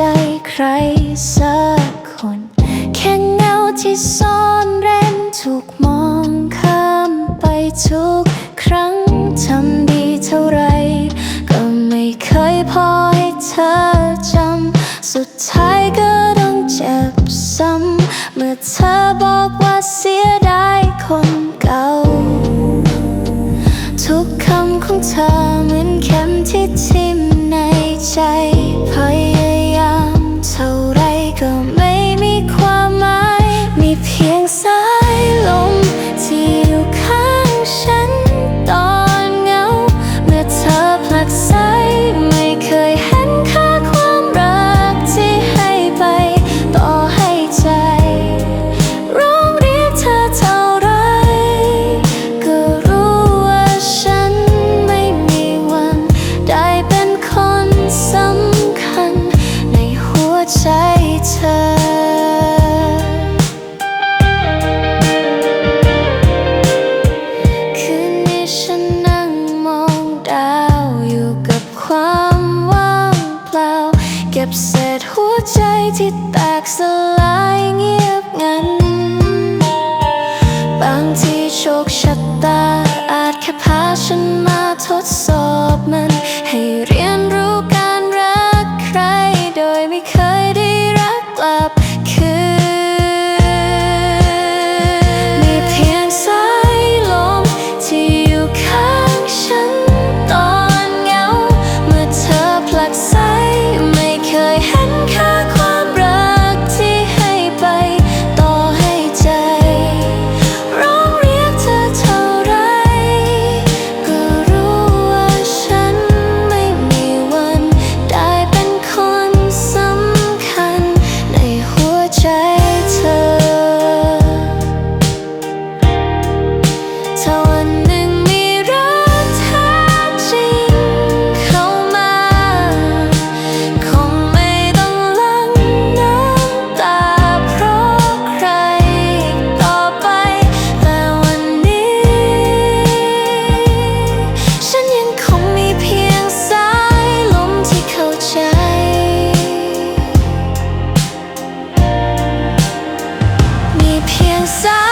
ใจใครสักคน แค่เงาที่ซ่อนเร้นถูกมองข้ามไปทุกครั้งทำดีเท่าไร ก็ไม่เคยพอให้เธอจำ สุดท้ายก็ต้องเจ็บซ้ำ เมื่อเธอบอกว่าเสียดายคน อผลักไสไม่เคยเห็นค่าความรักที่ให้ไป ต่อให้ใจ ร้องเรียกเธอเท่าไร ก็รู้ว่าฉันไม่มีวัน ได้เป็นคนสำคัญ ในหัวใจเธอ เก็บเศษหัวใจที่แตกสลายเงียบงัน บางทีโชคชะตาอาจแค่พาฉันมาทดสอบมันให้ side.